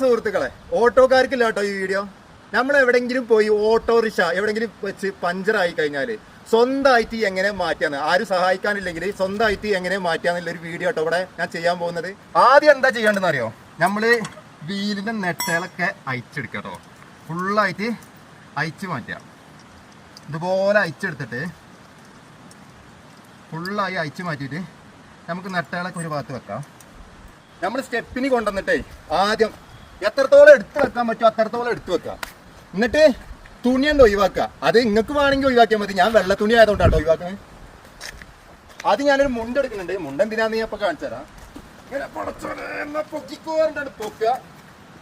സുഹൃത്തുക്കളെ ഓട്ടോക്കാർക്കില്ല കേട്ടോ ഈ വീഡിയോ? നമ്മൾ എവിടെങ്കിലും പോയി ഓട്ടോറിക്ഷ എവിടെങ്കിലും വെച്ച് പഞ്ചറായി കഴിഞ്ഞാൽ സ്വന്തമായിട്ട് എങ്ങനെ മാറ്റാന്ന് ആരും സഹായിക്കാനില്ലെങ്കിൽ സ്വന്തമായിട്ട് എങ്ങനെ മാറ്റാന്നുള്ള ഒരു വീഡിയോ കേട്ടോ ഇവിടെ ഞാൻ ചെയ്യാൻ പോകുന്നത്. ആദ്യം എന്താ ചെയ്യേണ്ടതെന്ന് അറിയോ? നമ്മൾ വീലിന്റെ നെട്ടകളൊക്കെ അയച്ചെടുക്കുക കേട്ടോ. ഫുള്ളായിട്ട് അയച്ച് മാറ്റുക. ഇതുപോലെ അയച്ചെടുത്തിട്ട് ഫുള്ളായി അയച്ച് മാറ്റിയിട്ട് നമുക്ക് നെട്ടകളൊക്കെ ഒരു ഭാഗത്ത് വെക്കാം. നമ്മൾ സ്റ്റെപ്പിന് കൊണ്ടുവന്നിട്ടേ ആദ്യം എത്രത്തോളം എടുത്തു വെക്കാൻ പറ്റുമോ അത്രത്തോളം എടുത്തു വെക്കുക എന്നിട്ട് തുണി ഉണ്ട് ഒഴിവാക്കുക? അത് നിങ്ങൾക്ക് വേണമെങ്കിൽ ഒഴിവാക്കിയാൽ മതി. ഞാൻ വെള്ള തുണി ആയതുകൊണ്ടാട്ടോ ഒഴിവാക്കുന്നത് അത് ഞാനൊരു മുണ്ട് എടുക്കുന്നുണ്ട്. മുണ്ട് എന്തിനാന്ന് ഞാൻ ഇപ്പൊ കാണിച്ചു തരാം. ഇങ്ങനെ പടച്ചോനെ എന്നാ പൊക്കിക്കോ പറഞ്ഞിട്ടാണ് പൊക്കുക.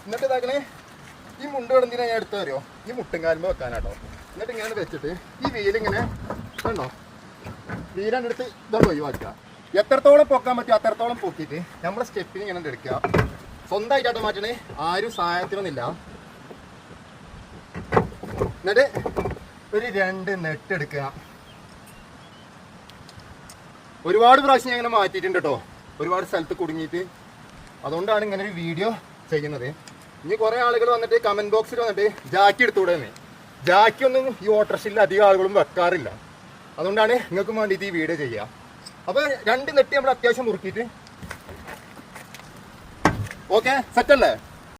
എന്നിട്ട് ഇതാക്കണേ ഈ മുണ്ട് എന്തിനാ ഞാൻ എടുത്തു തരുമോ ഈ മുട്ടുംകാലുമ്പോ വെക്കാനാട്ടോ. എന്നിട്ട് ഇങ്ങനെ വെച്ചിട്ട് ഈ വീലിങ്ങനെ കണ്ടോ? വീലാണ് ഇതൊക്കെ ഒഴിവാക്കുക. എത്രത്തോളം പൊക്കാൻ പറ്റും അത്രത്തോളം പൊക്കിയിട്ട് നമ്മുടെ സ്റ്റെപ്പിന് ഇങ്ങനെ എടുക്കുക. സ്വന്തമായിട്ടാട്ടോ മാറ്റണേ. ആരും സഹായത്തിനൊന്നുമില്ല. എന്നിട്ട് ഒരു രണ്ട് നെട്ട് എടുക്കുക. ഒരുപാട് പ്രാവശ്യം ഞാൻ ഇങ്ങനെ മാറ്റിയിട്ടുണ്ട് കേട്ടോ. ഒരുപാട് സ്ഥലത്ത് കുടുങ്ങിയിട്ട്. അതുകൊണ്ടാണ് ഇങ്ങനെ ഒരു വീഡിയോ ചെയ്യുന്നത്. ഇനി കുറേ ആളുകൾ വന്നിട്ട് കമന്റ് ബോക്സിൽ വന്നിട്ട് ജാക്കി എടുത്തുകൂടെ ജാക്കി ഒന്നും ഈ ഓട്ടർഷിൽ അധികം ആളുകളും വെക്കാറില്ല. അതുകൊണ്ടാണ് നിങ്ങൾക്കും വേണ്ടിയിട്ട് ഈ വീഡിയോ ചെയ്യുക. അപ്പോൾ രണ്ട് നെട്ടി നമ്മൾ അത്യാവശ്യം മുറുക്കിട്ട് ഓക്കെ സെറ്റ് അല്ലേ?